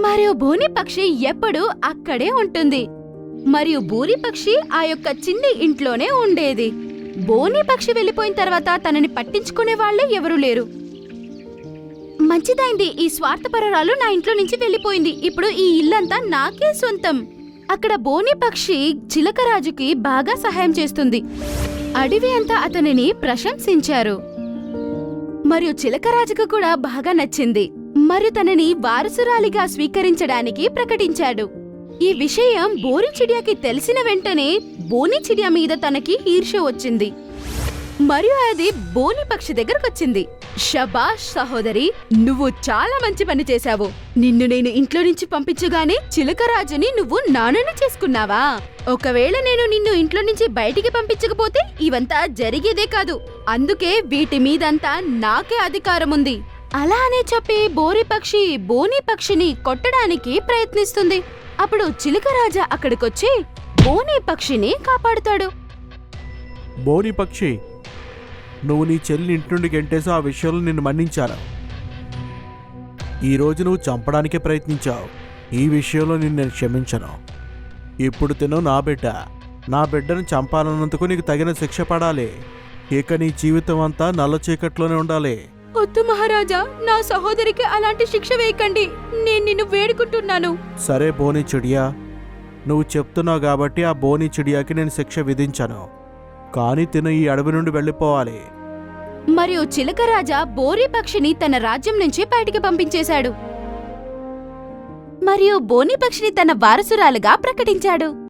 మరియు బోని పక్షి ఎప్పుడూ అక్కడే ఉంటుంది. మరియు బూరి పక్షి ఆ యొక్క చిన్ని ఇంట్లోనే ఉండేది. బోని పక్షి వెళ్ళిపోయిన తర్వాత తనని పట్టించుకునే వాళ్ళే ఎవరూ లేరు. మంచిదైంది. ఈ స్వార్థపరరాలు నా ఇంట్లో నుంచి వెళ్ళిపోయింది. ఇప్పుడు ఈ ఇల్లంతా నాకే సొంతం. అక్కడ బోని పక్షి చిలకరాజుకి బాగా సహాయం చేస్తుంది. అడవి అంతా అతనిని ప్రశంసించారు. మరియు చిలకరాజుకు కూడా బాగా నచ్చింది. మరియు తనని వారసురాలిగా స్వీకరించడానికి ప్రకటించాడు. ఈ విషయం బోరిచిడియాకి తెలిసిన వెంటనే బోని చిడియా మీద తనకి ఈర్ష వచ్చింది. మరియు అది బోని పక్షి దగ్గరకొచ్చింది షబాష్ సహోదరి నువ్వు చాలా మంచి పని చేశావు. నిన్ను నేను ఇంట్లో నుంచి పంపించగానే చిలకరాజుని నువ్వు నాన్నని చేసుకున్నావా? ఒకవేళ నేను నిన్ను ఇంట్లో నుంచి బయటికి పంపించకపోతే ఇవంతా జరిగేదే కాదు. అందుకే వీటి మీదంతా నాకే అధికారం ఉంది అలా అనే చెప్పి బోరి పక్షి బోని పక్షిని కొట్టడానికి ప్రయత్నిస్తుంది. అప్పుడు చిలుకరాజా అక్కడికొచ్చి బోని పక్షిని కాపాడుతాడు. బోని పక్షి నువ్వు నీ చెల్లిని ఇంటి నుండి గెంటేసి ఆ విషయంలో నిన్ను మన్నించాను. ఈరోజు నువ్వు చంపడానికే ప్రయత్నించావు. ఈ విషయంలో నిన్ను నేను క్షమించను. ఇప్పుడు తిను నా బిడ్డ. నా బిడ్డను చంపాలన్నందుకు నీకు తగిన శిక్ష పడాలి. ఇక నీ జీవితం అంతా నల్ల చీకట్లోనే ఉండాలి. వద్దు మహారాజా నా సహోదరికి అలాంటి శిక్ష వేయకండి. నేను నిన్ను వేడుకుంటున్నాను. సరే బోని చిడియా నువ్వు చెప్తున్నావు కాబట్టి ఆ బోని చిడియాకి నేను శిక్ష విధించాను. కానీ తిను ఈ అడవి నుండి వెళ్ళిపోవాలి. మరియు చిలకరాజా బోరి పక్షిని తన రాజ్యం నుంచి బయటికి పంపించేశాడు. మరియు బోని పక్షిని తన వారసురాలుగా ప్రకటించాడు.